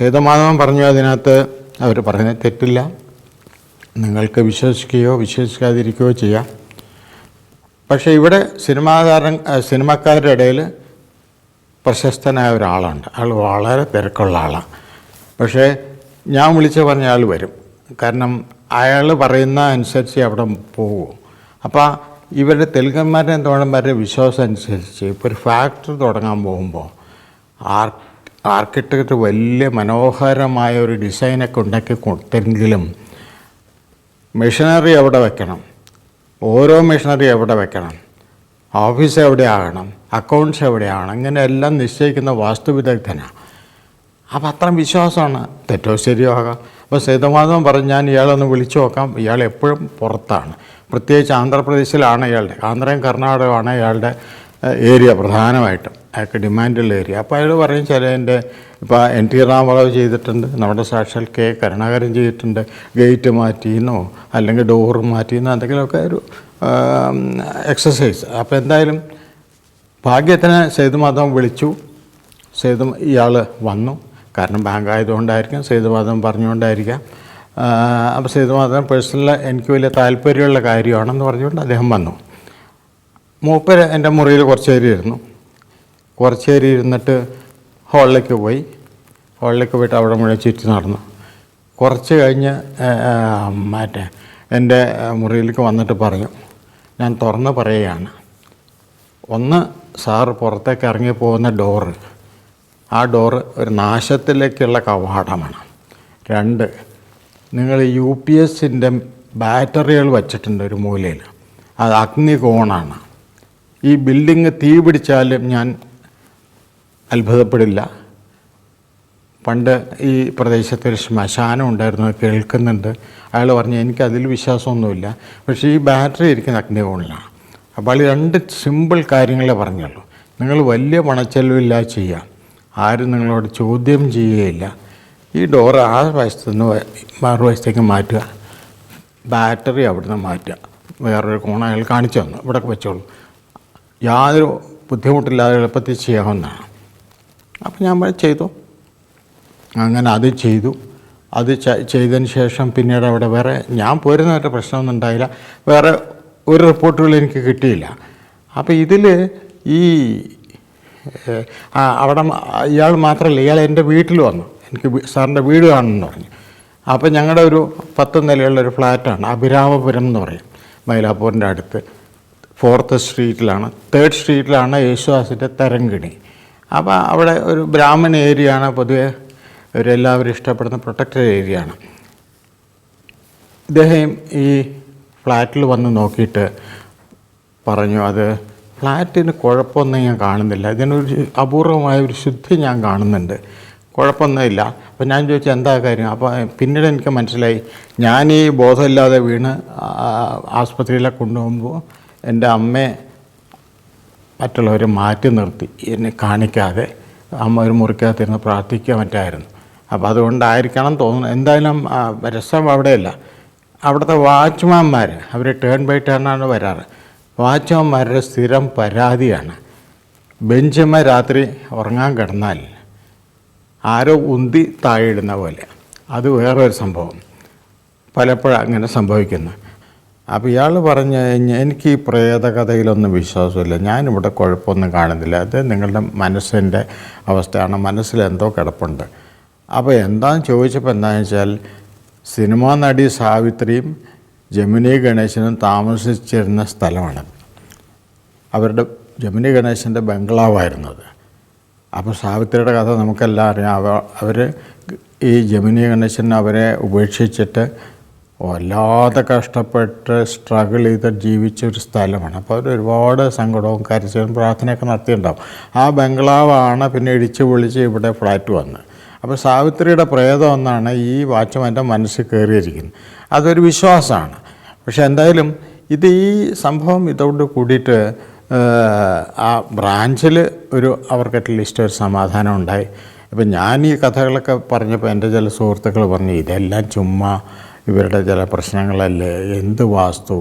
സേതുമാധവൻ പറഞ്ഞു അതിനകത്ത് അവർ പറഞ്ഞത് തെറ്റില്ല. നിങ്ങൾക്ക് വിശ്വസിക്കുകയോ വിശ്വസിക്കാതിരിക്കുകയോ ചെയ്യാം. പക്ഷേ ഇവിടെ സിനിമാകാരൻ സിനിമക്കാരുടെ ഇടയിൽ പ്രശസ്തനായ ഒരാളുണ്ട്. അയാൾ വളരെ തിരക്കുള്ള ആളാണ് പക്ഷേ ഞാൻ വിളിച്ച് പറഞ്ഞ ആൾ വരും. കാരണം അയാൾ പറയുന്ന അനുസരിച്ച് അവിടെ പോകും അപ്പോൾ ഇവരുടെ തെലുങ്കന്മാരുടെ തോഴന്മാരുടെയും വിശ്വാസം അനുസരിച്ച് ഇപ്പോൾ ഒരു ഫാക്ടറി തുടങ്ങാൻ പോകുമ്പോൾ ആർ ആർക്കിടെക്റ്റ് വലിയ മനോഹരമായ ഒരു ഡിസൈനൊക്കെ ഉണ്ടാക്കി കൊടുത്തെങ്കിലും മെഷീനറി എവിടെ വെക്കണം? ഓരോ മെഷീനറി എവിടെ വെക്കണം? ഓഫീസ് എവിടെയാകണം അക്കൗണ്ട്സ് എവിടെയാണ് ഇങ്ങനെ എല്ലാം നിശ്ചയിക്കുന്ന വാസ്തുവിദഗ്ധനാണ് അപ്പം അത്രയും വിശ്വാസമാണ്. തെറ്റോ ശരിയോ ആകാം. അപ്പോൾ സേതുമാധവൻ പറഞ്ഞ് ഞാൻ ഇയാളൊന്ന് വിളിച്ചു നോക്കാം. ഇയാൾ എപ്പോഴും പുറത്താണ്. പ്രത്യേകിച്ച് ആന്ധ്രാപ്രദേശിലാണ് ഇയാളുടെ. ആന്ധ്രയും കർണാടകമാണ് ഇയാളുടെ ഏരിയ പ്രധാനമായിട്ടും. അയാൾക്ക് ഡിമാൻഡുള്ള ഏരിയ. അപ്പോൾ അയാൾ പറയും ചില എന്റെ ഇപ്പോൾ എൻ ടി റാമറാവ് ചെയ്തിട്ടുണ്ട് നമ്മുടെ സാക്ഷാൽ കെ കരുണാകരൻ ചെയ്തിട്ടുണ്ട് ഗേറ്റ് മാറ്റിയെന്നോ അല്ലെങ്കിൽ ഡോറ് മാറ്റിയെന്നോ എന്തെങ്കിലുമൊക്കെ ഒരു എക്സസൈസ് അപ്പോൾ എന്തായാലും ഭാഗ്യത്തിന് സേതുമാധവൻ വിളിച്ചു. സേതു ഇയാൾ വന്നു. കാരണം ബാങ്ക് ആയതുകൊണ്ടായിരിക്കാം സേതുമാധവൻ പറഞ്ഞുകൊണ്ടായിരിക്കാം. അപ്പോൾ സേതുമാധവൻ പേഴ്സണൽ എനിക്ക് വലിയ താല്പര്യമുള്ള കാര്യമാണെന്ന് പറഞ്ഞുകൊണ്ട് അദ്ദേഹം വന്നു. മൂപ്പര് എന്റെ മുറിയിൽ കുറച്ച് നേരം ഇരുന്നു കുറച്ച് ഇരുന്നിട്ട് ഹോളിലേക്ക് പോയി. ഹോളിലേക്ക് പോയിട്ട് അവിടെ മുഴുവൻ ചുറ്റി നടന്നു. കുറച്ച് കഴിഞ്ഞ് മറ്റേ എന്റെ മുറിയിലേക്ക് വന്നിട്ട് പറഞ്ഞു ഞാൻ തുറന്ന് പറയുകയാണ്. ഒന്ന് സാറ് പുറത്തേക്ക് ഇറങ്ങി പോകുന്ന ഡോറ് ആ ഡോറ് ഒരു നാശത്തിലേക്കുള്ള കവാടമാണ്. രണ്ട് നിങ്ങൾ യു പി എസിന്റെ ബാറ്ററികൾ വച്ചിട്ടുണ്ട് ഒരു മൂലയിൽ. അത് അഗ്നികോണാണ്. ഈ ബിൽഡിങ് തീ പിടിച്ചാലും ഞാൻ അത്ഭുതപ്പെടില്ല. പണ്ട് ഈ പ്രദേശത്ത് ഒരു ശ്മശാനം ഉണ്ടായിരുന്നു കേൾക്കുന്നുണ്ട്. അയാൾ പറഞ്ഞു എനിക്ക് അതിൽ വിശ്വാസമൊന്നുമില്ല. പക്ഷേ ഈ ബാറ്ററി ഇരിക്കുന്ന അഗ്നികോണിലാണ് അപ്പോൾ അത് രണ്ട് സിമ്പിൾ കാര്യങ്ങളെ പറഞ്ഞുള്ളൂ. നിങ്ങൾ വലിയ പണച്ചെലവില്ല ചെയ്യാം. ആരും നിങ്ങളോട് ചോദ്യം ചെയ്യുകയില്ല. ഈ ഡോറ് ആ വശത്തു നിന്ന് മറുവശത്തേക്ക് മാറ്റുക. ബാറ്ററി അവിടുന്ന് മാറ്റുക. വേറൊരു കോണ അയാൾ കാണിച്ചു തന്നു. ഇവിടെ വെച്ചോളൂ. യാതൊരു ബുദ്ധിമുട്ടില്ലാതെ എളുപ്പത്തിൽ ചെയ്യാവുന്നതാണ്. അപ്പോൾ ഞാൻ ചെയ്തു. അങ്ങനെ അത് ചെയ്തു. അത് ചെയ്തതിന് ശേഷം പിന്നീട് അവിടെ വേറെ ഞാൻ പോരുന്നവരുടെ പ്രശ്നമൊന്നും ഉണ്ടായില്ല. വേറെ ഒരു റിപ്പോർട്ടുകൾ എനിക്ക് കിട്ടിയില്ല. അപ്പോൾ ഇതിൽ ഈ അവിടെ ഇയാൾ മാത്രമല്ല ഇയാൾ എന്റെ വീട്ടിൽ വന്നു. എനിക്ക് സാറിന്റെ വീട് കാണണമെന്ന് പറഞ്ഞു. അപ്പോൾ ഞങ്ങളുടെ ഒരു പത്ത് നിലയുള്ള ഒരു ഫ്ലാറ്റാണ് അഭിരാമപുരം എന്ന് പറയും മൈലാപ്പൂരിന്റെ അടുത്ത്. ഫോർത്ത് സ്ട്രീറ്റിലാണ്. തേർഡ് സ്ട്രീറ്റിലാണ് യേശുദാസിന്റെ തരങ്കിണി അപ്പോൾ അവിടെ ഒരു ബ്രാഹ്മൺ ഏരിയയാണ് പൊതുവെ ഇവരെല്ലാവരും ഇഷ്ടപ്പെടുന്ന പ്രൊട്ടക്റ്റഡ് ഏരിയയാണ്. ഇദ്ദേഹം ഈ ഫ്ലാറ്റിൽ വന്ന് നോക്കിയിട്ട് പറഞ്ഞു അത് ഫ്ലാറ്റിന് കുഴപ്പമൊന്നും ഞാൻ കാണുന്നില്ല. ഇതിനൊരു അപൂർവമായ ഒരു ശുദ്ധി ഞാൻ കാണുന്നുണ്ട്. കുഴപ്പമൊന്നുമില്ല അപ്പോൾ ഞാൻ ചോദിച്ചു എന്താ കാര്യം? അപ്പോൾ പിന്നീട് എനിക്ക് മനസ്സിലായി ഞാൻ ഈ ബോധമില്ലാതെ വീണ് ആസ്പത്രിയിലെ കൊണ്ടുപോകുമ്പോൾ എന്റെ അമ്മയെ മറ്റുള്ളവരെ മാറ്റി നിർത്തി. എന്നെ കാണിക്കാതെ അമ്മ ഒരു മുറിക്കകത്തിരുന്ന് പ്രാർത്ഥിക്കാൻ പറ്റായിരുന്നു. അപ്പോൾ അതുകൊണ്ടായിരിക്കണം തോന്നുന്നു. എന്തായാലും രസം അവിടെയല്ല. അവിടുത്തെ വാച്ച്മാൻമാർ അവർ ടേൺ ബൈ ടേണാണ് വരാറ്. വാച്ച്മാൻമാരുടെ സ്ഥിരം പരാതിയാണ്. ബെഞ്ചമ്മ രാത്രി ഉറങ്ങാൻ കിടന്നാൽ ആരോ ഉന്തി താഴെ ഇടുന്ന പോലെ. അത് വേറൊരു സംഭവം. പലപ്പോഴും അങ്ങനെ സംഭവിക്കുന്നു. അപ്പോൾ ഇയാൾ പറഞ്ഞു കഴിഞ്ഞാൽ എനിക്ക് ഈ പ്രേതകഥയിലൊന്നും വിശ്വാസമില്ല. ഞാനിവിടെ കുഴപ്പമൊന്നും കാണുന്നില്ല. അത് നിങ്ങളുടെ മനസ്സിന്റെ അവസ്ഥയാണ്. മനസ്സിൽ എന്തോ കിടപ്പുണ്ട്. അപ്പോൾ എന്താണെന്ന് ചോദിച്ചപ്പോൾ എന്താണെന്ന് വെച്ചാൽ സിനിമാ നടി സാവിത്രിയും ജമിനി ഗണേശനും താമസിച്ചിരുന്ന സ്ഥലമാണ്. അവരുടെ ജമിനി ഗണേശന്റെ ബംഗ്ലാവായിരുന്നത് അപ്പോൾ സാവിത്രിയുടെ കഥ നമുക്കെല്ലാം അറിയാം. അവ അവർ ഈ ജമിനി ഗണേശൻ അവരെ ഉപേക്ഷിച്ചിട്ട് വല്ലാതെ കഷ്ടപ്പെട്ട് സ്ട്രഗിൾ ചെയ്ത് ജീവിച്ച ഒരു സ്ഥലമാണ്. അപ്പോൾ അവർ ഒരുപാട് സങ്കടവും കരച്ചിലും പ്രാർത്ഥനയൊക്കെ നടത്തിയിട്ടുണ്ടാവും. ആ ബംഗ്ലാവാണ് പിന്നെ ഇടിച്ചു പൊളിച്ച് ഇവിടെ ഫ്ലാറ്റ് വന്ന്. അപ്പോൾ സാവിത്രിയുടെ പ്രേതം എന്നാണ് ഈ വാച്ച്മാന്റെ മനസ്സിൽ കയറിയിരിക്കുന്നത്. അതൊരു വിശ്വാസമാണ്. പക്ഷെ എന്തായാലും ഇത് ഈ സംഭവം ഇതോട് കൂടിയിട്ട് ആ ബ്രാഞ്ചിൽ ഒരു അവർക്ക് അറ്റ്ലീസ്റ്റ് ഒരു സമാധാനം ഉണ്ടായി. ഇപ്പം ഞാൻ ഈ കഥകളൊക്കെ പറഞ്ഞപ്പോൾ എന്റെ ചില സുഹൃത്തുക്കൾ പറഞ്ഞു ഇതെല്ലാം ചുമ്മാ ഇവരുടെ ചില പ്രശ്നങ്ങളല്ലേ? എന്ത് വാസ്തു?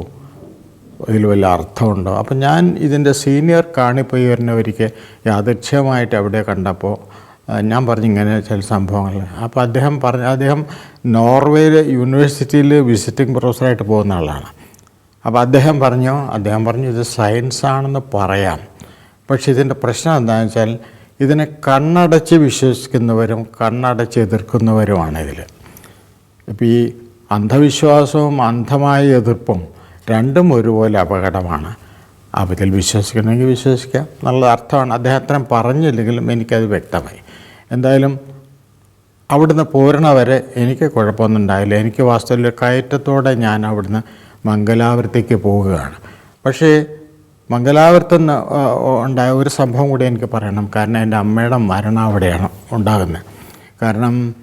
ഇതിൽ വല്ല അർത്ഥമുണ്ടോ? അപ്പം ഞാൻ ഇതിന്റെ സീനിയർ കാണിപ്പോയി ഒരിക്കൽ യാദൃച്ഛ്യമായിട്ട് അവിടെ കണ്ടപ്പോൾ ഞാൻ പറഞ്ഞു ഇങ്ങനെ ചില സംഭവങ്ങൾ. അപ്പോൾ അദ്ദേഹം പറഞ്ഞ അദ്ദേഹം നോർവേയിലെ യൂണിവേഴ്സിറ്റിയിൽ വിസിറ്റിംഗ് പ്രൊഫസറായിട്ട് പോകുന്ന ആളാണ്. അപ്പോൾ അദ്ദേഹം പറഞ്ഞു അദ്ദേഹം പറഞ്ഞു ഇത് സയൻസ് ആണെന്ന് പറയാം. പക്ഷേ ഇതിന്റെ പ്രശ്നം എന്താണെന്ന് വെച്ചാൽ ഇതിനെ കണ്ണടച്ച് വിശ്വസിക്കുന്നവരും കണ്ണടച്ച് എതിർക്കുന്നവരുമാണ് ഇതിൽ. ഇപ്പോൾ ഈ അന്ധവിശ്വാസവും അന്ധമായ എതിർപ്പും രണ്ടും ഒരുപോലെ അപകടമാണ്. ഇതിൽ വിശ്വസിക്കണമെങ്കിൽ വിശ്വസിക്കാം. എന്നുള്ള അർത്ഥമാണ്. അദ്ദേഹം അത്രയും പറഞ്ഞില്ലെങ്കിലും എനിക്കത് വ്യക്തമായി. എന്തായാലും അവിടുന്ന് പോരണ വരെ എനിക്ക് കുഴപ്പമൊന്നും ഉണ്ടായില്ല. എനിക്ക് വാസ്തവത്തിൽ കയറ്റത്തോടെ ഞാൻ അവിടുന്ന് മംഗലാപുരത്തേക്ക് പോവുകയാണ് പക്ഷേ മംഗലാപുരത്ത് ഉണ്ടായ ഒരു സംഭവം കൂടി എനിക്ക് പറയണം. കാരണം എന്റെ അമ്മയുടെ മരണം അവിടെയാണ് ഉണ്ടാകുന്നത്. കാരണം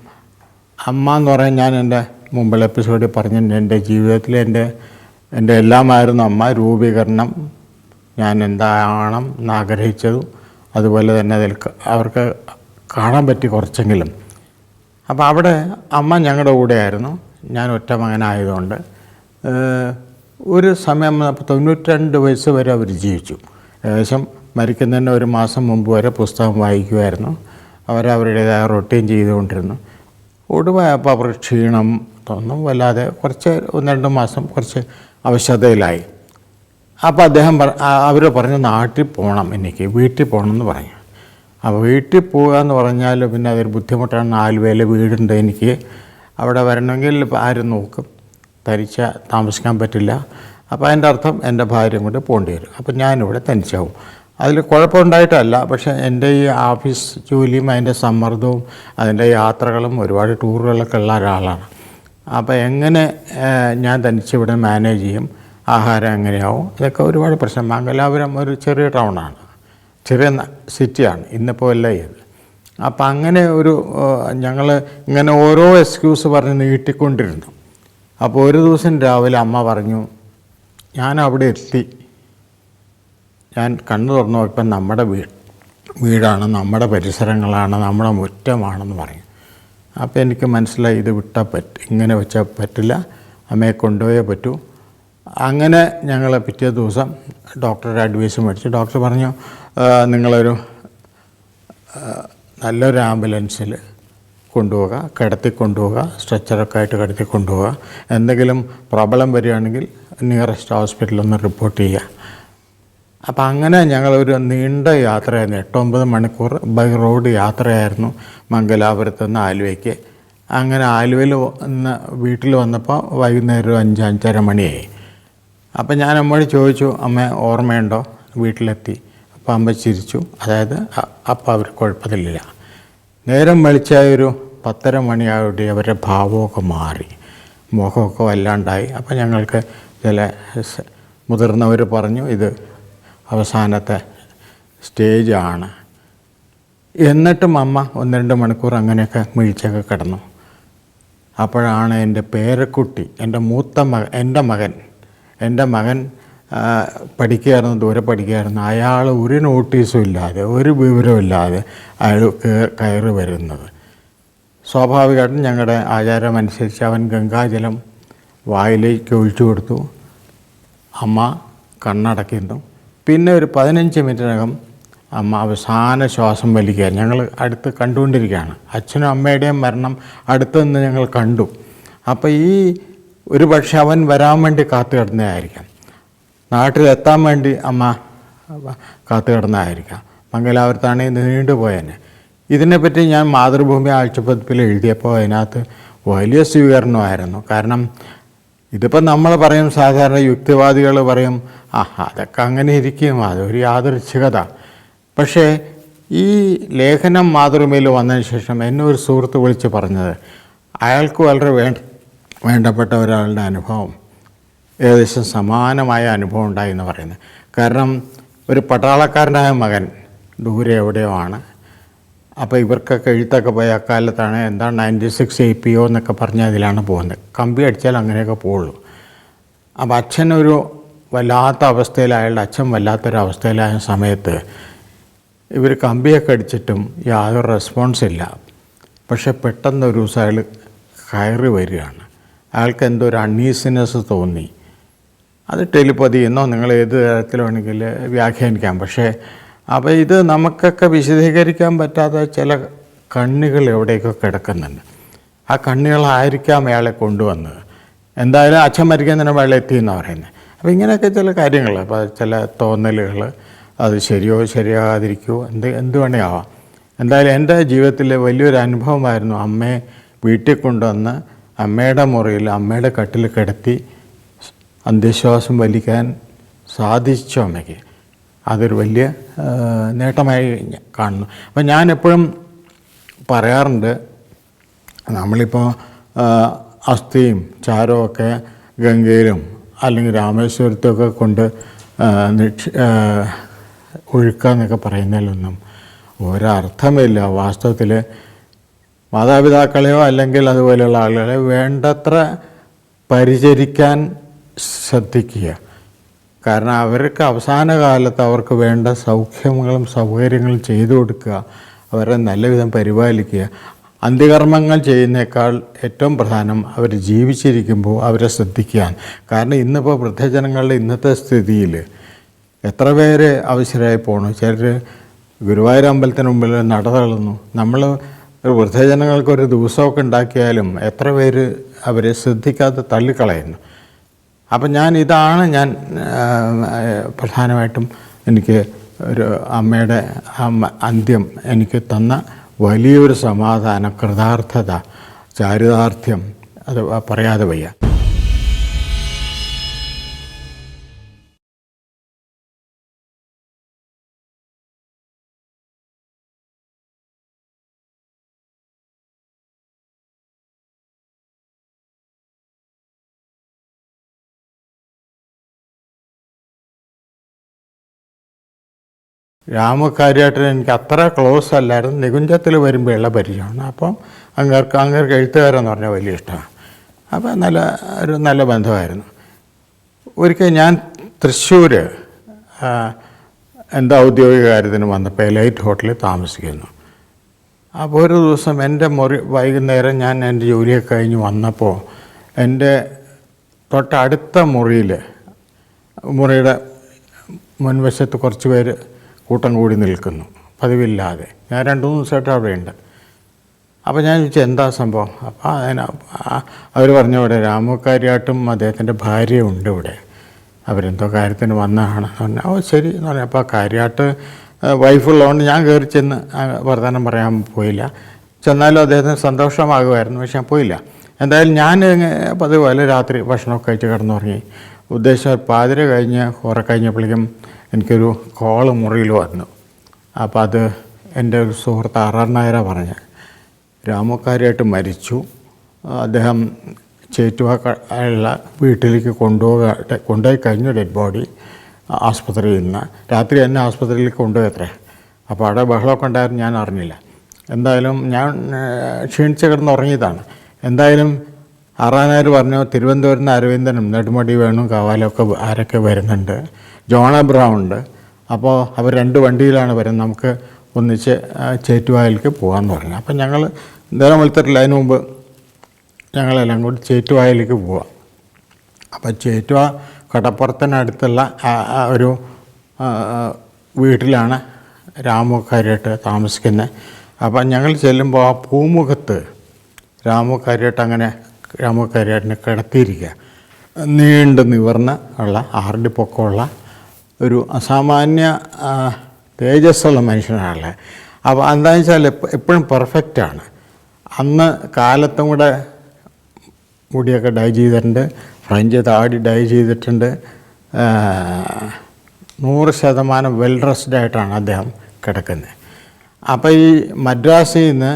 അമ്മ എന്ന് പറയാൻ ഞാൻ എന്റെ മുമ്പുള്ള എപ്പിസോഡിൽ പറഞ്ഞിട്ടുണ്ട് എന്റെ ജീവിതത്തിൽ എന്റെ എന്റെ എല്ലാമായിരുന്നു അമ്മ രൂപീകരണം. ഞാൻ എന്താണം എന്നാഗ്രഹിച്ചതും അതുപോലെ തന്നെ അതിൽ അവർക്ക് കാണാൻ പറ്റി കുറച്ചെങ്കിലും. അപ്പോൾ അവിടെ അമ്മ ഞങ്ങളുടെ കൂടെയായിരുന്നു. ഞാൻ ഒറ്റ മകനായതുകൊണ്ട്. ഒരു സമയം വന്നപ്പോൾ തൊണ്ണൂറ്റി രണ്ട് വയസ്സ് വരെ അവർ ജീവിച്ചു. ഏകദേശം മരിക്കുന്നതിന് ഒരു മാസം മുമ്പ് വരെ പുസ്തകം വായിക്കുമായിരുന്നു. അവരവരുടേതായ റൊട്ടീൻ ചെയ്തുകൊണ്ടിരുന്നു. ഒടുവായപ്പോൾ അവർ ക്ഷീണം തോന്നും വല്ലാതെ കുറച്ച് ഒന്ന് രണ്ട് മാസം കുറച്ച് അവശതയിലായി. അപ്പോൾ അദ്ദേഹം അവർ പറഞ്ഞു നാട്ടിൽ പോകണം എനിക്ക് വീട്ടിൽ പോകണം എന്ന് പറഞ്ഞു. അപ്പോൾ വീട്ടിൽ പോകുക എന്ന് പറഞ്ഞാൽ പിന്നെ അതൊരു ബുദ്ധിമുട്ടാണ്. ആലുവയിൽ വീടുണ്ട് എനിക്ക്. അവിടെ വരണമെങ്കിൽ ആരും നോക്കും. തനിച്ച താമസിക്കാൻ പറ്റില്ല. അപ്പോൾ അതിന്റെ അർത്ഥം എന്റെ ഭാര്യയും കൂടെ പോകേണ്ടി വരും. അപ്പോൾ ഞാനിവിടെ തനിച്ചാവും. അതിൽ കുഴപ്പമുണ്ടായിട്ടല്ല. പക്ഷെ എന്റെ ഈ ഓഫീസ് ജോലിയും അതിന്റെ സമ്മർദ്ദവും അതിന്റെ യാത്രകളും ഒരുപാട് ടൂറുകളൊക്കെ ഉള്ള ഒരാളാണ്. അപ്പോൾ എങ്ങനെ ഞാൻ തനിച്ചിവിടെ മാനേജ് ചെയ്യും? ആഹാരം എങ്ങനെയാവും? ഇതൊക്കെ ഒരുപാട് പ്രശ്നം. മംഗലാപുരം ഒരു ചെറിയ ടൗണാണ്. ചെറിയ സിറ്റിയാണ്. ഇന്നിപ്പോൾ അല്ല ഇത്. അപ്പം അങ്ങനെ ഒരു ഞങ്ങൾ ഇങ്ങനെ ഓരോ എക്സ്ക്യൂസ് പറഞ്ഞ് നീട്ടിക്കൊണ്ടിരുന്നു. അപ്പോൾ ഒരു ദിവസം രാവിലെ അമ്മ പറഞ്ഞു ഞാൻ അവിടെ എത്തി. ഞാൻ കണ്ണു തുറന്നു നോക്കിയപ്പോൾ നമ്മുടെ വീട് വീടാണ് നമ്മുടെ പരിസരങ്ങളാണ് നമ്മുടെ മുറ്റമാണെന്ന് പറയും. അപ്പോൾ എനിക്ക് മനസ്സിലായി ഇത് വിട്ടാൽ പറ്റും ഇങ്ങനെ വെച്ചാൽ പറ്റില്ല അമ്മയെ കൊണ്ടുപോയേ പറ്റൂ. അങ്ങനെ ഞങ്ങൾ പിറ്റേ ദിവസം ഡോക്ടറുടെ അഡ്വൈസ് മേടിച്ചു ഡോക്ടർ പറഞ്ഞു "ആ, നിങ്ങളൊരു നല്ലൊരു ആംബുലൻസിൽ കൊണ്ടുപോവുക കിടത്തി കൊണ്ടുപോവുക സ്ട്രെച്ചറൊക്കെ ആയിട്ട് കിടത്തി കൊണ്ടുപോവുക എന്തെങ്കിലും പ്രോബ്ലം വരികയാണെങ്കിൽ നിയറസ്റ്റ് ഹോസ്പിറ്റലിൽ ഒന്ന് റിപ്പോർട്ട് ചെയ്യുക. അപ്പം അങ്ങനെ ഞങ്ങളൊരു നീണ്ട യാത്രയായിരുന്നു. എട്ടൊമ്പത് മണിക്കൂർ ബൈ റോഡ് യാത്രയായിരുന്നു മംഗലാപുരത്ത് നിന്ന് ആലുവയ്ക്ക്. അങ്ങനെ ആലുവയിൽ വന്ന് വീട്ടിൽ വന്നപ്പോൾ വൈകുന്നേരം ഒരു അഞ്ച് അഞ്ചര മണിയായി. അപ്പം ഞാൻ അമ്മയോട് ചോദിച്ചു അമ്മ ഓർമ്മയുണ്ടോ? വീട്ടിലെത്തി. അപ്പം അമ്മ ചിരിച്ചു. അതായത് അപ്പം അവർ കുഴപ്പത്തിലില്ല നേരം വെളിച്ചായ ഒരു പത്തര മണിയായോടെ അവരുടെ ഭാവമൊക്കെ മാറി. മുഖമൊക്കെ വല്ലാണ്ടായി. അപ്പം ഞങ്ങൾക്ക് ചില മുതിർന്നവർ പറഞ്ഞു ഇത് അവസാനത്തെ സ്റ്റേജാണ്. എന്നിട്ടും അമ്മ ഒന്ന് രണ്ട് മണിക്കൂർ അങ്ങനെയൊക്കെ മിഴിച്ചൊക്കെ കിടന്നു. അപ്പോഴാണ് എന്റെ പേരക്കുട്ടി എന്റെ മൂത്ത മകൻ എന്റെ മകൻ എന്റെ മകൻ പഠിക്കുകയായിരുന്നു ദൂരെ പഠിക്കുകയായിരുന്നു. അയാൾ ഒരു നോട്ടീസും ഇല്ലാതെ ഒരു വിവരവും ഇല്ലാതെ അയാൾ കയറി വരുന്നത്. സ്വാഭാവികമായിട്ടും ഞങ്ങളുടെ ആചാരമനുസരിച്ച് അവൻ ഗംഗാജലം വായിലേക്ക് ഒഴിച്ചു കൊടുത്തു. അമ്മ കണ്ണടക്കുന്നു പിന്നെ ഒരു പതിനഞ്ച് മിനിറ്റിനകം അമ്മ അവസാന ശ്വാസം വലിക്കുക. ഞങ്ങൾ അടുത്ത് കണ്ടുകൊണ്ടിരിക്കുകയാണ്. അച്ഛനും അമ്മയുടെയും മരണം അടുത്തുനിന്ന് ഞങ്ങൾ കണ്ടു. അപ്പോൾ ഈ ഒരു പക്ഷെ അവൻ വരാൻ വേണ്ടി കാത്തു കിടന്നതായിരിക്കാം. നാട്ടിലെത്താൻ വേണ്ടി അമ്മ കാത്തു കിടന്നതായിരിക്കാം. മംഗലാപുരത്താണെങ്കിൽ നീണ്ടുപോയതിനെ ഇതിനെപ്പറ്റി ഞാൻ മാതൃഭൂമി ആഴ്ചപ്പതിപ്പിൽ എഴുതിയപ്പോൾ അതിനകത്ത് വലിയ സ്വീകരണമായിരുന്നു. കാരണം ഇതിപ്പോൾ നമ്മൾ പറയും സാധാരണ യുക്തിവാദികൾ പറയും ആ അതൊക്കെ അങ്ങനെ ഇരിക്കും അതൊരു യാദൃച്ഛികത പക്ഷേ ഈ ലേഖനം മാതൃമയിൽ വന്നതിന് ശേഷം എന്നെ ഒരു സുഹൃത്ത് വിളിച്ച് പറഞ്ഞത് അയാൾക്ക് വളരെ വേണ്ട വേണ്ടപ്പെട്ട ഒരാളുടെ അനുഭവം ഏകദേശം സമാനമായ അനുഭവം ഉണ്ടായി എന്ന് പറയുന്നത്. കാരണം ഒരു പട്ടാളക്കാരനായ മകൻ ദൂരെ എവിടെയോ ആണ്. അപ്പോൾ ഇവർക്കൊക്കെ എഴുത്തൊക്കെ പോയ അക്കാലത്താണ് എന്താ ninety six A P O എന്നൊക്കെ പറഞ്ഞ് അതിലാണ് പോകുന്നത്. കമ്പി അടിച്ചാൽ അങ്ങനെയൊക്കെ പോവുള്ളൂ. അപ്പോൾ അച്ഛനൊരു വല്ലാത്ത അവസ്ഥയിലായുള്ള അച്ഛൻ വല്ലാത്തൊരവസ്ഥയിലായ സമയത്ത് ഇവർ കമ്പിയൊക്കെ അടിച്ചിട്ടും യാതൊരു റെസ്പോൺസ് ഇല്ല. പക്ഷെ പെട്ടെന്ന് ഒരു ദിവസം അയാൾ കയറി വരികയാണ്. അയാൾക്ക് എന്തോ ഒരു അൺഈസിനെസ് തോന്നി. അത് ടെലിപ്പതി എന്നോ നിങ്ങൾ ഏത് തരത്തിൽ വേണമെങ്കിൽ വ്യാഖ്യാനിക്കാം. പക്ഷേ അപ്പോൾ ഇത് നമുക്കൊക്കെ വിശദീകരിക്കാൻ പറ്റാത്ത ചില കണ്ണികൾ എവിടെയൊക്കെ കിടക്കുന്നുണ്ട്. ആ കണ്ണികളായിരിക്കാം അയാളെ കൊണ്ടുവന്നത്. എന്തായാലും അച്ഛൻ മരിക്കുന്നതിന് വെള്ളം എത്തിയെന്നാണ് പറയുന്നത്. അപ്പോൾ ഇങ്ങനെയൊക്കെ ചില കാര്യങ്ങൾ അപ്പോൾ ചില തോന്നലുകൾ അത് ശരിയോ ശരിയാകാതിരിക്കുമോ എന്ത് എന്ത് വേണേ എന്തായാലും എന്റെ ജീവിതത്തിലെ വലിയൊരു അനുഭവമായിരുന്നു അമ്മയെ വീട്ടിൽ കൊണ്ടുവന്ന് അമ്മയുടെ മുറിയിൽ അമ്മയുടെ കട്ടിൽ കിടത്തി അന്ത്യശ്വാസം വലിക്കാൻ സാധിച്ചു അമ്മയ്ക്ക്. അതൊരു വലിയ നേട്ടമായി കാണുന്നു. അപ്പം ഞാൻ എപ്പോഴും പറയാറുണ്ട് നമ്മളിപ്പോൾ അസ്ഥിയും ചാരവും ഒക്കെ ഗംഗയിലും അല്ലെങ്കിൽ രാമേശ്വരത്തൊക്കെ കൊണ്ട് നിക്ഷ ഒഴുക്കുക എന്നൊക്കെ പറയുന്നതിലൊന്നും ഒരർത്ഥമില്ല. വാസ്തവത്തിൽ മാതാപിതാക്കളെയോ അല്ലെങ്കിൽ അതുപോലെയുള്ള ആളുകളെ വേണ്ടത്ര പരിചരിക്കാൻ ശ്രദ്ധിക്കുക. കാരണം അവർക്ക് അവസാന കാലത്ത് അവർക്ക് വേണ്ട സൗഖ്യങ്ങളും സൗകര്യങ്ങളും ചെയ്തു കൊടുക്കുക അവരെ നല്ല വിധം പരിപാലിക്കുക. അന്ത്യകർമ്മങ്ങൾ ചെയ്യുന്നേക്കാൾ ഏറ്റവും പ്രധാനം അവർ ജീവിച്ചിരിക്കുമ്പോൾ അവരെ ശ്രദ്ധിക്കുകയാണ്. കാരണം ഇന്നിപ്പോൾ വൃദ്ധജനങ്ങളുടെ ഇന്നത്തെ സ്ഥിതിയിൽ എത്ര പേര് അവശരായി പോകണം ചിലർ ഗുരുവായൂർ അമ്പലത്തിന് മുമ്പിൽ നട തള്ളുന്നു നമ്മൾ വൃദ്ധജനങ്ങൾക്ക് ഒരു ദിവസമൊക്കെ ഉണ്ടാക്കിയാലും എത്ര പേര് അവരെ ശ്രദ്ധിക്കാതെ തള്ളിക്കളയുന്നു? അപ്പം ഞാൻ ഇതാണ് ഞാൻ പ്രധാനമായിട്ടും എനിക്ക് ഒരു അമ്മയുടെ അമ്മ അന്ത്യം എനിക്ക് തന്ന വലിയൊരു സമാധാനം കൃതാർത്ഥത ചാരിതാർത്ഥ്യം അത് പറയാതെ വയ്യ. രാമകാര്യായിട്ട് എനിക്ക് അത്ര ക്ലോസ് അല്ലായിരുന്നു. നികുഞ്ചത്തിൽ വരുമ്പോഴുള്ള പരിചയമാണ്. അപ്പം അങ്ങേർക്ക് അങ്ങേർക്ക് എഴുത്തുകാരെന്ന് പറഞ്ഞാൽ വലിയ ഇഷ്ടമാണ്. അപ്പോൾ നല്ല ഒരു നല്ല ബന്ധമായിരുന്നു. ഒരിക്കൽ ഞാൻ തൃശ്ശൂർ എന്റെ ഔദ്യോഗിക കാര്യത്തിന് വന്നപ്പോൾ എലൈറ്റ് ഹോട്ടലിൽ താമസിക്കുന്നു. അപ്പോൾ ഒരു ദിവസം എന്റെ മുറി വൈകുന്നേരം ഞാൻ എന്റെ ജോലിയൊക്കെ കഴിഞ്ഞ് വന്നപ്പോൾ എന്റെ തൊട്ടടുത്ത മുറിയിൽ മുറിയുടെ മുൻവശത്ത് കുറച്ച് പേര് കൂട്ടം കൂടി നിൽക്കുന്നു. പതിവില്ലാതെ. ഞാൻ രണ്ട് മൂന്ന് ദിവസമായിട്ട് അവിടെയുണ്ട്. അപ്പോൾ ഞാൻ ചോദിച്ചു എന്താ സംഭവം? അപ്പോൾ അതിന് അവർ പറഞ്ഞ ഇവിടെ രാമക്കാരിയായിട്ടും അദ്ദേഹത്തിന്റെ ഭാര്യയുണ്ട് ഇവിടെ. അവരെന്തോ കാര്യത്തിന് വന്നതാണ്. പറഞ്ഞു ഓ ശരി. എന്ന് പറഞ്ഞു അപ്പോൾ കാര്യമായിട്ട് വൈഫുള്ളതുകൊണ്ട് ഞാൻ കയറി ചെന്ന് വർത്തമാനം പറയാൻ പോയില്ല. ചെന്നാലും അദ്ദേഹത്തിന് സന്തോഷമാകുമായിരുന്നു പക്ഷെ ഞാൻ പോയില്ല. എന്തായാലും ഞാൻ പതിവ് പോലെ രാത്രി ഭക്ഷണമൊക്കെ കഴിച്ച് കിടന്നുറങ്ങി. ഉദ്ദേശം പാതിര കഴിഞ്ഞ് കുറെ കഴിഞ്ഞപ്പോഴേക്കും എനിക്കൊരു കോൾ മുറിയിൽ വന്നു. അപ്പോൾ അത് എന്റെ ഒരു സുഹൃത്ത് നായര പറഞ്ഞ്. രാമക്കാരിയായിട്ട് മരിച്ചു. അദ്ദേഹം ചേറ്റുവാക്കുള്ള വീട്ടിലേക്ക് കൊണ്ടുപോകട്ടെ കൊണ്ടുപോയി കഴിഞ്ഞു ഡെഡ് ബോഡി ആസ്പത്രിയിൽ നിന്ന്. രാത്രി എന്നെ ആസ്പത്രിയിലേക്ക് കൊണ്ടുപോയി അത്രേ. അപ്പോൾ അവിടെ ബഹളമൊക്കെ ഉണ്ടായിരുന്നു ഞാൻ അറിഞ്ഞില്ല. എന്തായാലും ഞാൻ ക്ഷീണിച്ച് കിടന്ന് ഉറങ്ങിയതാണ്. എന്തായാലും ആറാനായർ പറഞ്ഞു തിരുവനന്തപുരത്ത് നിന്ന് അരവിന്ദനും നെടുമടി വേണു കാവാലൊക്കെ ആരൊക്കെ വരുന്നുണ്ട്? ജോൺ അബ്രഹാം ഉണ്ട് അപ്പോൾ അവർ രണ്ട് വണ്ടിയിലാണ് വരുന്നത്. നമുക്ക് ഒന്നിച്ച് ചേറ്റുവായിലേക്ക് പോകാമെന്ന് പറഞ്ഞു. അപ്പം ഞങ്ങൾ നേരം വെളുത്തിട്ടില്ല അതിന് മുമ്പ് ഞങ്ങളെല്ലാം കൂടി ചേറ്റുവായിലേക്ക് പോവാം. അപ്പം ചേറ്റുവ കടപ്പുറത്തിനടുത്തുള്ള ഒരു വീട്ടിലാണ് രാമുക്കാരിയായിട്ട് താമസിക്കുന്നത് അപ്പം ഞങ്ങൾ ചെല്ലുമ്പോൾ ആ പൂമുഖത്ത് രാമുക്കാരിയായിട്ട് അങ്ങനെ രാമുക്കാരിയായിട്ടിനെ കിടത്തിയിരിക്കുക. നീണ്ട നിവർന്ന ഉള്ള ആറടി പൊക്കമുള്ള ഒരു അസാമാന്യ തേജസ്സുള്ള മനുഷ്യനാണല്ലേ. അപ്പോൾ എന്താണെന്ന് വെച്ചാൽ എപ്പോഴും പെർഫെക്റ്റാണ് അന്ന് കാലത്തും കൂടെ മുടിയൊക്കെ ഡൈ ചെയ്തിട്ടുണ്ട്. ഫ്രഞ്ച് താടി ഡൈ ചെയ്തിട്ടുണ്ട്. നൂറ് ശതമാനം വെൽ ഡ്രസ്ഡ് ആയിട്ടാണ് അദ്ദേഹം കിടക്കുന്നത്. അപ്പോൾ ഈ മദ്രാസിൽ നിന്ന്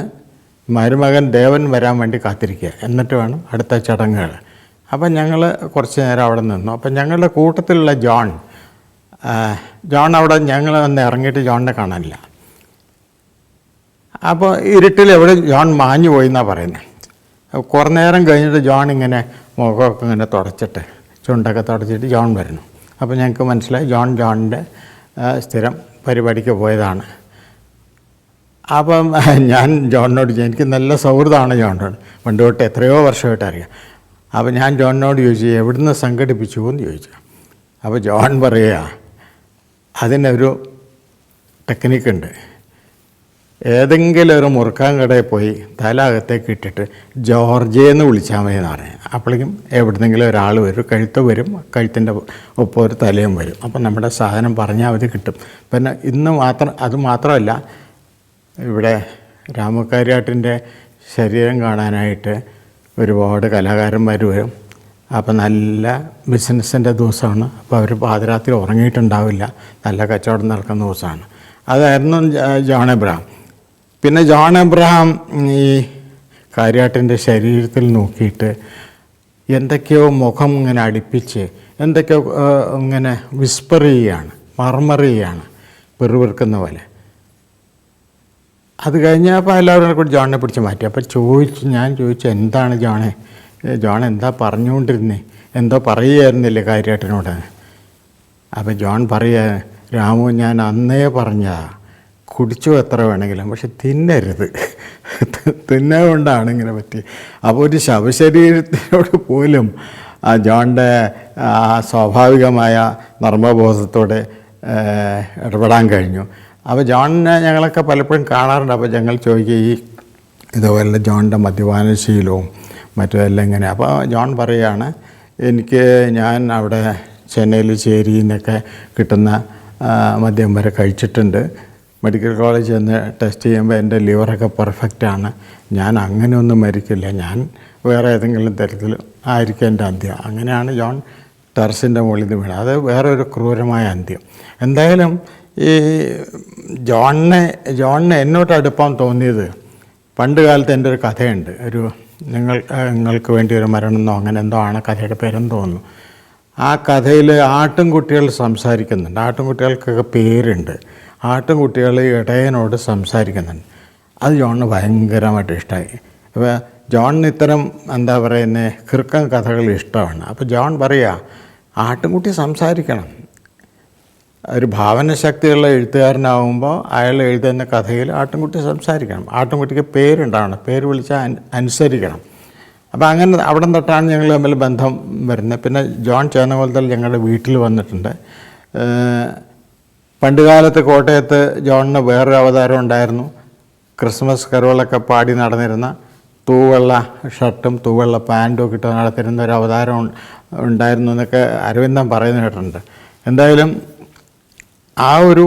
മരുമകൻ ദേവൻ വരാൻ വേണ്ടി കാത്തിരിക്കുക. എന്നിട്ട് വേണം അടുത്ത ചടങ്ങുകൾ. അപ്പം ഞങ്ങൾ കുറച്ച് നേരം അവിടെ നിന്നു. അപ്പം ഞങ്ങളുടെ കൂട്ടത്തിലുള്ള ജോൺ ജോൺ അവിടെ ഞങ്ങൾ വന്ന് ഇറങ്ങിയിട്ട് ജോണിനെ കാണാനില്ല. അപ്പോൾ ഇരുട്ടിൽ എവിടെ ജോൺ മാഞ്ഞു പോയി എന്നാണ് പറയുന്നത് കുറേ നേരം കഴിഞ്ഞിട്ട് ജോൺ ഇങ്ങനെ മുഖമൊക്കെ ഇങ്ങനെ തുടച്ചിട്ട് ചുണ്ടൊക്കെ തുടച്ചിട്ട് ജോൺ വരുന്നു. അപ്പോൾ ഞങ്ങൾക്ക് മനസ്സിലായി ജോൺ ജോണിന്റെ സ്ഥിരം പരിപാടിക്ക് പോയതാണ്. അപ്പം ഞാൻ ജോണിനോട് എനിക്ക് നല്ല സൗഹൃദമാണ് ജോണിനോട്. പണ്ട് തൊട്ട് എത്രയോ വർഷമായിട്ട് അറിയാം. അപ്പോൾ ഞാൻ ജോണിനോട് ചോദിച്ചു എവിടുന്ന് സംഘടിപ്പിച്ചു? എന്ന് ചോദിച്ചു. അപ്പോൾ ജോൺ പറയുക അതിനൊരു ടെക്നിക്കുണ്ട് ഏതെങ്കിലും ഒരു മുറുക്കാൻ കടയിൽ പോയി തല അകത്തേക്ക് ഇട്ടിട്ട് ജോർജേന്ന് വിളിച്ചാൽ മതി എന്ന് പറയാം അപ്പോഴേക്കും എവിടുന്നെങ്കിലും ഒരാൾ വരും കഴുത്ത് വരും കഴുത്തിന്റെ ഒപ്പം ഒരു തലയും വരും. അപ്പം നമ്മുടെ സാധനം പറഞ്ഞാൽ മതി കിട്ടും. പിന്നെ ഇന്ന് മാത്രം അത് മാത്രമല്ല ഇവിടെ രാമക്കാരിയാട്ടിന്റെ ശരീരം കാണാനായിട്ട് ഒരുപാട് കലാകാരന്മാർ വരും. അപ്പം നല്ല ബിസിനസ്സിന്റെ ദിവസമാണ്. അപ്പോൾ അവർ പാതിരാത്രി ഉറങ്ങിയിട്ടുണ്ടാവില്ല. നല്ല കച്ചവടം നടക്കുന്ന ദിവസമാണ്. അതായിരുന്നു ജോൺ എബ്രഹാം. പിന്നെ ജോൺ എബ്രഹാം ഈ കാര്യാട്ടിന്റെ ശരീരത്തിൽ നോക്കിയിട്ട് എന്തൊക്കെയോ മുഖം ഇങ്ങനെ അടുപ്പിച്ച് എന്തൊക്കെയോ ഇങ്ങനെ വിസ്പർ ചെയ്യുകയാണ് മർമർ ചെയ്യുകയാണ് പെറുപെറുക്കുന്ന പോലെ. അത് കഴിഞ്ഞപ്പോൾ എല്ലാവരും കൂടി ജോണിനെ പിടിച്ച് മാറ്റി. അപ്പോൾ ചോദിച്ചു ഞാൻ ചോദിച്ചു എന്താണ് ജോണെ? ജോൺ എന്താ പറഞ്ഞുകൊണ്ടിരുന്നേ? എന്തോ പറയുമായിരുന്നില്ലേ കാര്യേട്ടനോട്? അപ്പോൾ ജോൺ പറയുക രാമു ഞാൻ അന്നേ പറഞ്ഞാ കുടിച്ചു എത്ര വേണമെങ്കിലും പക്ഷെ തിന്നരുത്. തിന്നത് കൊണ്ടാണ് ഇങ്ങനെ പറ്റി അപ്പോൾ ഒരു ശവശരീരത്തിനോട് പോലും ആ ജോണിന്റെ സ്വാഭാവികമായ നർമ്മബോധത്തോടെ ഇടപെടാൻ കഴിഞ്ഞു. അപ്പോൾ ജോണിനെ ഞങ്ങളൊക്കെ പലപ്പോഴും കാണാറുണ്ട്. അപ്പോൾ ഞങ്ങൾ ചോദിക്കുക ഈ ഇതുപോലെ ജോണിന്റെ മദ്യപാനശീലവും മറ്റും എല്ലാം ഇങ്ങനെ അപ്പോൾ ജോൺ പറയുകയാണ് എനിക്ക് ഞാൻ അവിടെ ചെന്നൈയിൽ ചേരിയിൽ നിന്നൊക്കെ കിട്ടുന്ന മദ്യം വരെ കഴിച്ചിട്ടുണ്ട്. മെഡിക്കൽ കോളേജിൽ ചെന്ന് ടെസ്റ്റ് ചെയ്യുമ്പോൾ എന്റെ ലിവറൊക്കെ പെർഫെക്റ്റാണ് ഞാൻ അങ്ങനെയൊന്നും മരിക്കില്ല. ഞാൻ വേറെ ഏതെങ്കിലും തരത്തിൽ ആയിരിക്കും എന്റെ അന്ത്യം. അങ്ങനെയാണ് ജോൺ ടെറസിന്റെ മുകളിൽ നിന്ന് വീണത്. അത് വേറെ ഒരു ക്രൂരമായ അന്ത്യം. എന്തായാലും ഈ ജോണിനെ ജോണിനെ എന്നോട് അടുപ്പം തോന്നിയത്. പണ്ട് കാലത്ത് എന്റെ ഒരു കഥയുണ്ട്. ഒരു നിങ്ങൾ നിങ്ങൾക്ക് വേണ്ടി ഒരു മരണം എന്നോ അങ്ങനെ എന്തോ ആണ് കഥയുടെ പേരെന്ന് തോന്നുന്നു. ആ കഥയിൽ ആട്ടിൻകുട്ടികൾ സംസാരിക്കുന്നുണ്ട്. ആട്ടിൻകുട്ടികൾക്കൊക്കെ പേരുണ്ട്. ആട്ടിൻകുട്ടികൾ ഇടയനോട് സംസാരിക്കുന്നുണ്ട്. അത് ജോണിന് ഭയങ്കരമായിട്ട് ഇഷ്ടമായി അപ്പോൾ ജോണിന് ഇത്തരം എന്താ പറയുന്നത് കൃക്കം കഥകൾ ഇഷ്ടമാണ്. അപ്പോൾ ജോൺ പറയുക ആട്ടിൻകുട്ടി സംസാരിക്കണം. ഒരു ഭാവനശക്തിയുള്ള എഴുത്തുകാരനാവുമ്പോൾ അയാൾ എഴുതുന്ന കഥയിൽ ആട്ടിൻകുട്ടി സംസാരിക്കണം. ആട്ടിൻകുട്ടിക്ക് പേരുണ്ടാവണം. പേര് വിളിച്ചാൽ അനുസരിക്കണം. അപ്പോൾ അങ്ങനെ അവിടെ തൊട്ടാണ് ഞങ്ങൾ തമ്മിൽ ബന്ധം വരുന്നത്. പിന്നെ ജോൺ ചേന്നകുളത്തിൽ ഞങ്ങളുടെ വീട്ടിൽ വന്നിട്ടുണ്ട്. പണ്ടുകാലത്ത് പണ്ട് കാലത്ത് കോട്ടയത്ത് ജോണിന് വേറൊരു അവതാരം ഉണ്ടായിരുന്നു. ക്രിസ്മസ് കരോളൊക്കെ പാടി നടന്നിരുന്ന തൂവെള്ള ഷർട്ടും തൂവെള്ള പാന്റും ഒക്കെ ഇട്ട് നടത്തിരുന്ന ഒരു അവതാരം ഉണ്ടായിരുന്നു എന്നൊക്കെ അരവിന്ദൻ പറയുന്ന കേട്ടിട്ടുണ്ട്. എന്തായാലും ആ ഒരു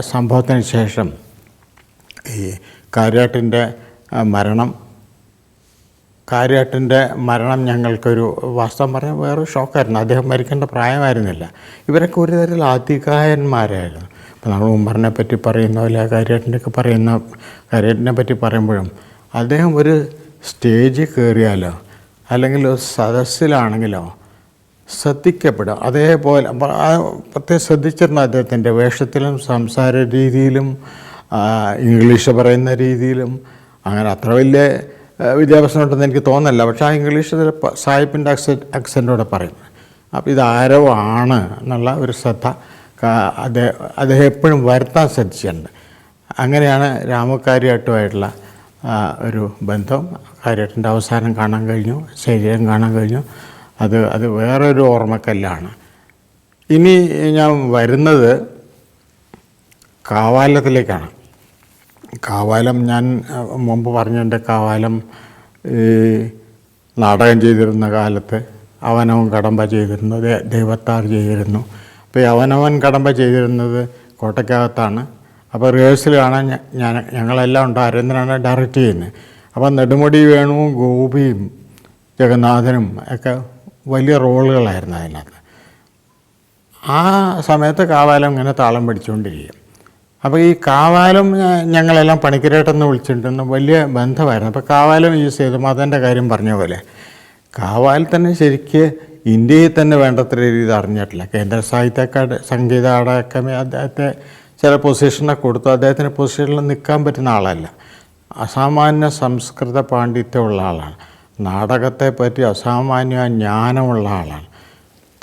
സംഭവത്തിന് ശേഷം ഈ കാര്യാട്ടിന്റെ മരണം കാര്യാട്ടിന്റെ മരണം ഞങ്ങൾക്കൊരു വാസ്തവം പറഞ്ഞാൽ വേറെ ഷോക്കായിരുന്നു. അദ്ദേഹം മരിക്കേണ്ട പ്രായമായിരുന്നില്ല. ഇവരൊക്കെ ഒരു തരത്തിൽ ആധികായന്മാരായിരുന്നു ഇപ്പോൾ നമ്മൾ ഉമ്മറിനെ പറ്റി പറയുന്ന പോലെ കാര്യാട്ടിന്റെയൊക്കെ പറയുന്ന കാര്യാട്ടിനെ പറ്റി പറയുമ്പോഴും അദ്ദേഹം ഒരു സ്റ്റേജിൽ കയറിയാലോ അല്ലെങ്കിൽ ഒരു സദസ്സിലാണെങ്കിലോ ശ്രദ്ധിക്കപ്പെടും അതേപോലെ പ്രത്യേകം ശ്രദ്ധിച്ചിരുന്ന അദ്ദേഹത്തിന്റെ വേഷത്തിലും സംസാര രീതിയിലും ഇംഗ്ലീഷ് പറയുന്ന രീതിയിലും അങ്ങനെ അത്ര വലിയ വിദ്യാഭ്യാസം ഉണ്ടെന്ന് എനിക്ക് തോന്നുന്നില്ല. പക്ഷേ ആ ഇംഗ്ലീഷ് സാഹിബിന്റെ അക്സെ അക്സെന്റോടെ പറയുന്നത് അപ്പോൾ ഇതാരോ ആണ് എന്നുള്ള ഒരു ശ്രദ്ധ അദ്ദേഹം അദ്ദേഹം എപ്പോഴും വരുത്താൻ ശ്രദ്ധിച്ചിട്ടുണ്ട്. അങ്ങനെയാണ് രാമക്കാരിയായിട്ടുമായിട്ടുള്ള ഒരു ബന്ധം. കാര്യത്തിന്റെ അവസാനം കാണാൻ കഴിഞ്ഞു ശരീരം കാണാൻ കഴിഞ്ഞു. അത് അത് വേറൊരു ഓർമ്മക്കല്ലാണ്. ഇനി ഞാൻ വരുന്നത് കാവാലത്തിലേക്കാണ്. കാവാലം ഞാൻ മുമ്പ് പറഞ്ഞതിന്റെ കാവാലം ഈ നാടകം ചെയ്തിരുന്ന കാലത്ത് അവനവൻ കടമ്പ ചെയ്തിരുന്നു ദൈവത്താർ ചെയ്തിരുന്നു. അപ്പോൾ അവനവൻ കടമ്പ ചെയ്തിരുന്നത് കോട്ടയ്ക്കകത്താണ് അപ്പോൾ റിഹേഴ്സൽ കാണാൻ ഞാൻ ഞങ്ങളെല്ലാം ഉണ്ട് അരവിന്ദനാണ് ഡയറക്റ്റ് ചെയ്യുന്നത്. അപ്പോൾ നെടുമുടി വേണുവും ഗോപിയും ജഗന്നാഥനും ഒക്കെ വലിയ റോളുകളായിരുന്നു അതിനകത്ത്. ആ സമയത്ത് കാവാലം ഇങ്ങനെ താളം പിടിച്ചുകൊണ്ടിരിക്കും. അപ്പോൾ ഈ കാവാലം ഞങ്ങളെല്ലാം പണിക്കരേട്ടെന്ന് വിളിച്ചിട്ടുണ്ടെന്ന് വലിയ ബന്ധമായിരുന്നു. അപ്പോൾ കാവാലം യൂസ് ചെയ്തു. മതന്റെ കാര്യം പറഞ്ഞ പോലെ കാവാൽ തന്നെ ശരിക്ക് ഇന്ത്യയിൽ തന്നെ വേണ്ടത്ര രീതി അറിഞ്ഞിട്ടില്ല. കേന്ദ്ര സാഹിത്യ സംഗീത അക്കാദമി അദ്ദേഹത്തെ ചില പൊസിഷനൊക്കെ കൊടുത്തു. അദ്ദേഹത്തിന് പൊസിഷനിൽ നിൽക്കാൻ പറ്റുന്ന ആളല്ല. അസാമാന്യ സംസ്കൃത പാണ്ഡിത്യമുള്ള ആളാണ്. നാടകത്തെ പറ്റി അസാമാന്യ ജ്ഞാനമുള്ള ആളാണ്.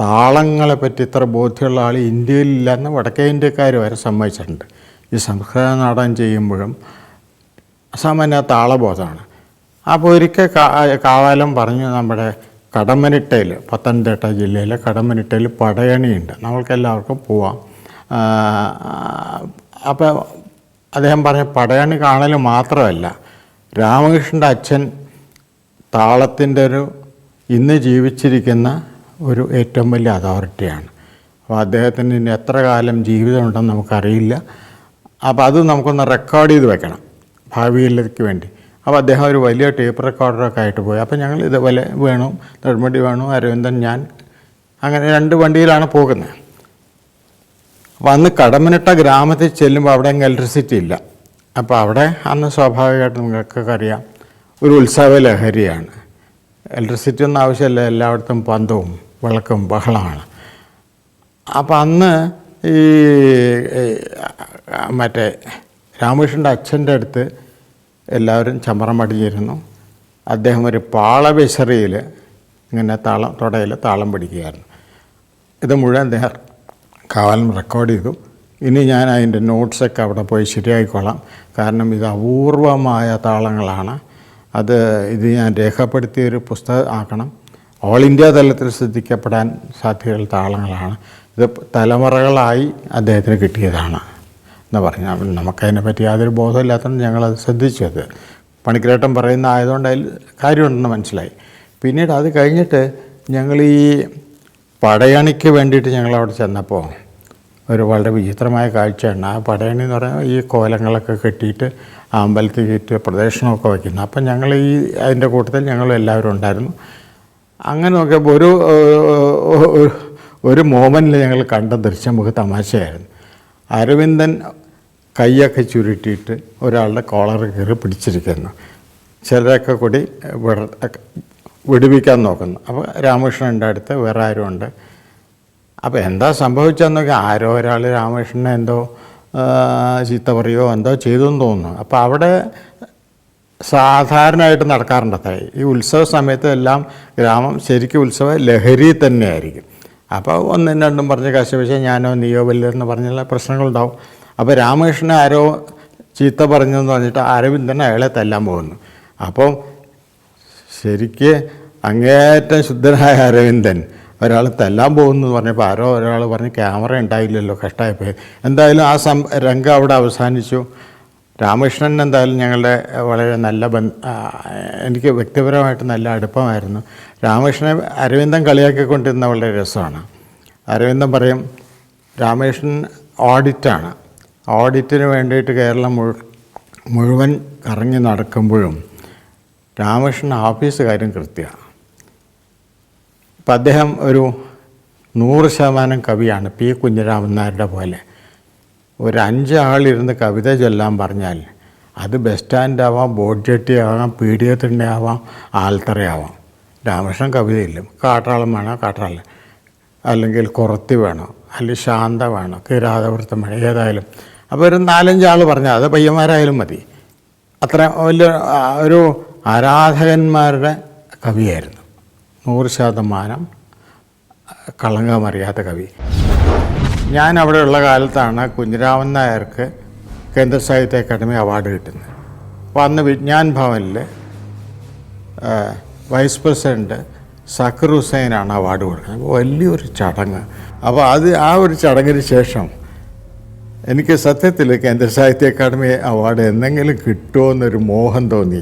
താളങ്ങളെ പറ്റി ഇത്ര ബോധ്യമുള്ള ആൾ ഇന്ത്യയിലില്ലെന്ന് വടക്കേ ഇന്ത്യക്കാർ വരെ സമ്മതിച്ചിട്ടുണ്ട്. ഈ സംസ്കൃത നാടകം ചെയ്യുമ്പോഴും അസാമാന്യ താളബോധമാണ്. അപ്പോൾ ഒരിക്കൽ കാവാലം പറഞ്ഞു നമ്മുടെ കടമനിട്ടയിൽ പത്തനംതിട്ട ജില്ലയിലെ കടമനിട്ടയിൽ പടയണിയുണ്ട്. നമ്മൾക്കെല്ലാവർക്കും പോവാം. അപ്പോൾ അദ്ദേഹം പറഞ്ഞ പടയണി കാണൽ മാത്രമല്ല രാമകൃഷ്ണന്റെ അച്ഛൻ താളത്തിന്റെ ഒരു ഇന്ന് ജീവിച്ചിരിക്കുന്ന ഒരു ഏറ്റവും വലിയ അതോറിറ്റിയാണ്. അപ്പോൾ അദ്ദേഹത്തിന് ഇനി എത്ര കാലം ജീവിതമുണ്ടെന്ന് നമുക്കറിയില്ല. അപ്പോൾ അത് നമുക്കൊന്ന് റെക്കോർഡ് ചെയ്ത് വെക്കണം ഭാവിയിലേക്ക് വേണ്ടി. അപ്പോൾ അദ്ദേഹം ഒരു വലിയ ടേപ്പ് റെക്കോർഡറൊക്കെ ആയിട്ട് പോയി. അപ്പോൾ ഞങ്ങൾ ഇതുപോലെ വേണു നെടുമുടി വേണു അരവിന്ദൻ ഞാൻ അങ്ങനെ രണ്ട് വണ്ടിയിലാണ് പോകുന്നത്. അപ്പോൾ അന്ന് കടമനിട്ട ഗ്രാമത്തിൽ ചെല്ലുമ്പോൾ അവിടെ ഇലക്ട്രിസിറ്റി ഇല്ല. അപ്പോൾ അവിടെ അന്ന് സ്വാഭാവികമായിട്ട് നിങ്ങൾക്കൊക്കെ അറിയാം ഒരു ഉത്സവ ലഹരിയാണ് ഇലക്ട്രിസിറ്റി ഒന്നും ആവശ്യമില്ല എല്ലായിടത്തും പന്തവും വിളക്കും ബഹളമാണ്. അപ്പം അന്ന് ഈ മറ്റേ രാമകൃഷ്ണന്റെ അച്ഛന്റെ അടുത്ത് എല്ലാവരും ചമ്മറം പഠിച്ചിരുന്നു അദ്ദേഹം ഒരു പാളവിശറിയിൽ ഇങ്ങനെ താളം തുടയിൽ താളം പിടിക്കുകയായിരുന്നു. ഇത് മുഴുവൻ അദ്ദേഹം കാവലം റെക്കോർഡ് ചെയ്തു. ഇനി ഞാൻ അതിന്റെ നോട്ട്സൊക്കെ അവിടെ പോയി ശരിയാക്കിക്കൊള്ളാം കാരണം ഇത് അപൂർവമായ താളങ്ങളാണ്. അത് ഇത് ഞാൻ രേഖപ്പെടുത്തിയൊരു പുസ്തകം ആക്കണം. ഓൾ ഇന്ത്യ തലത്തിൽ ശ്രദ്ധിക്കപ്പെടാൻ സാധ്യതയുള്ള താളങ്ങളാണ്. ഇത് തലമുറകളായി അദ്ദേഹത്തിന് കിട്ടിയതാണ് എന്ന് പറഞ്ഞാൽ അപ്പം നമുക്കതിനെ പറ്റി യാതൊരു ബോധമില്ലാത്തതുകൊണ്ട് ഞങ്ങളത് ശ്രദ്ധിച്ചു അത്. പണിക്കരേട്ടൻ പറയുന്ന ആയതുകൊണ്ട് അതിൽ കാര്യമുണ്ടെന്ന് മനസ്സിലായി. പിന്നീട് അത് കഴിഞ്ഞിട്ട് ഞങ്ങൾ ഈ പടയണിക്ക് വേണ്ടിയിട്ട് ഞങ്ങൾ അവിടെ ചെന്നപ്പോൾ ഒരു വളരെ വിചിത്രമായ കാഴ്ചയാണ്. ആ പടയണി എന്ന് പറഞ്ഞാൽ ഈ കോലങ്ങളൊക്കെ കെട്ടിയിട്ട് അമ്പലത്തിൽ ചുറ്റി പ്രദക്ഷിണമൊക്കെ വയ്ക്കുന്നത് അപ്പം ഞങ്ങൾ ഈ അതിന്റെ കൂട്ടത്തിൽ ഞങ്ങൾ എല്ലാവരും ഉണ്ടായിരുന്നു. അങ്ങനെ നോക്കിയപ്പോൾ ഒരു ഒരു- മോമെന്റിൽ ഞങ്ങൾ കണ്ട ദൃശ്യം നമുക്ക് തമാശയായിരുന്നു. അരവിന്ദൻ കൈയൊക്കെ ചുരുട്ടിയിട്ട് ഒരാളുടെ കോളർ കയറി പിടിച്ചിരിക്കുന്നു. ചിലരൊക്കെ കൂടി വിട- വിടുവിക്കാൻ നോക്കുന്നു. അപ്പോൾ രാമകൃഷ്ണന്റെ അടുത്ത് വേറെ ആരും ഉണ്ട് അപ്പോൾ എന്താ സംഭവിച്ചെന്നൊക്കെ നോക്കി ആരോ ഒരാൾ രാമകൃഷ്ണനെ എന്തോ ചീത്ത പറയുകയോ എന്തോ ചെയ്തു എന്ന് തോന്നുന്നു. അപ്പോൾ അവിടെ സാധാരണയായിട്ട് നടക്കാറുണ്ട് അത്ര. ഈ ഉത്സവ സമയത്ത് എല്ലാം ഗ്രാമം ശരിക്കും ഉത്സവ ലഹരി തന്നെയായിരിക്കും. അപ്പോൾ ഒന്നും രണ്ടും പറഞ്ഞ് കശപിശ ഞാനോ നീയോ വല്ലതെന്ന് പറഞ്ഞുള്ള പ്രശ്നങ്ങളുണ്ടാവും. അപ്പോൾ രാമകൃഷ്ണൻ ആരോ ചീത്ത പറഞ്ഞെന്ന് പറഞ്ഞിട്ട് അരവിന്ദൻ അയാളെ തല്ലാൻ പോകുന്നു. അപ്പം ശരിക്ക് അങ്ങേയറ്റം ശുദ്ധനായ അരവിന്ദൻ ഒരാൾ തല്ലാൻ പോകുന്നു എന്ന് പറഞ്ഞപ്പോൾ ആരോ ഒരാൾ പറഞ്ഞ് ക്യാമറ ഉണ്ടായില്ലല്ലോ കഷ്ടമായിപ്പോയി എന്തായാലും ആ സം രംഗം അവിടെ അവസാനിച്ചു. രാമകൃഷ്ണൻ എന്തായാലും ഞങ്ങളുടെ വളരെ നല്ല ബന്ധ എനിക്ക് വ്യക്തിപരമായിട്ട് നല്ല അടുപ്പമായിരുന്നു. രാമകൃഷ്ണനെ അരവിന്ദൻ കളിയാക്കിക്കൊണ്ടിരുന്ന വളരെ രസമാണ്. അരവിന്ദൻ പറയും രാമകൃഷ്ണൻ ഓഡിറ്റാണ്. ഓഡിറ്റിന് വേണ്ടിയിട്ട് കേരളം മുഴു മുഴുവൻ കറങ്ങി നടക്കുമ്പോഴും രാമകൃഷ്ണൻ ഓഫീസ് കാര്യം കൃത്യമാണ് അപ്പം അദ്ദേഹം ഒരു നൂറ് ശതമാനം കവിയാണ് പി കുഞ്ഞിരാമൻ നായരുടെ പോലെ. ഒരു അഞ്ച് ആളിരുന്ന് കവിത ചൊല്ലാൻ പറഞ്ഞാൽ അത് ബസ് സ്റ്റാൻഡ് ആവാം ബോട്ട് ജെട്ടി ആവാം പീഡിയത്തിന്റെ ആവാം ആൽത്തറയാവാം. രാമകൃഷ്ണൻ കവിതയില്ല. കാട്ടാളം വേണോ? കാട്ടാളം അല്ലെങ്കിൽ കുറത്തി വേണോ? അല്ലെങ്കിൽ ശാന്ത വേണോ? കിരാതവൃത്തം വേണം? ഏതായാലും. അപ്പോൾ ഒരു നാലഞ്ചാൾ പറഞ്ഞാൽ അത് പയ്യന്മാരായാലും മതി. അത്ര വലിയ ഒരു ആരാധകന്മാരുടെ കവിയായിരുന്നു. നൂറ് ശതമാനം കളങ്കമറിയാത്ത കവി. ഞാൻ അവിടെയുള്ള കാലത്താണ് കുഞ്ഞിരാമൻ നായർക്ക് കേന്ദ്ര സാഹിത്യ അക്കാദമി അവാർഡ് കിട്ടുന്നത്. അപ്പോൾ അന്ന് വിജ്ഞാൻ ഭവനിൽ വൈസ് പ്രസിഡന്റ് സക്കർ ഹുസൈനാണ് അവാർഡ് കൊടുക്കുന്നത്. അപ്പോൾ വലിയൊരു ചടങ്ങ്. അപ്പോൾ അത് ആ ഒരു ചടങ്ങിന് ശേഷം എനിക്ക് സത്യത്തിൽ കേന്ദ്ര സാഹിത്യ അക്കാദമി അവാർഡ് എന്തെങ്കിലും കിട്ടുമോ എന്നൊരു മോഹം തോന്നി.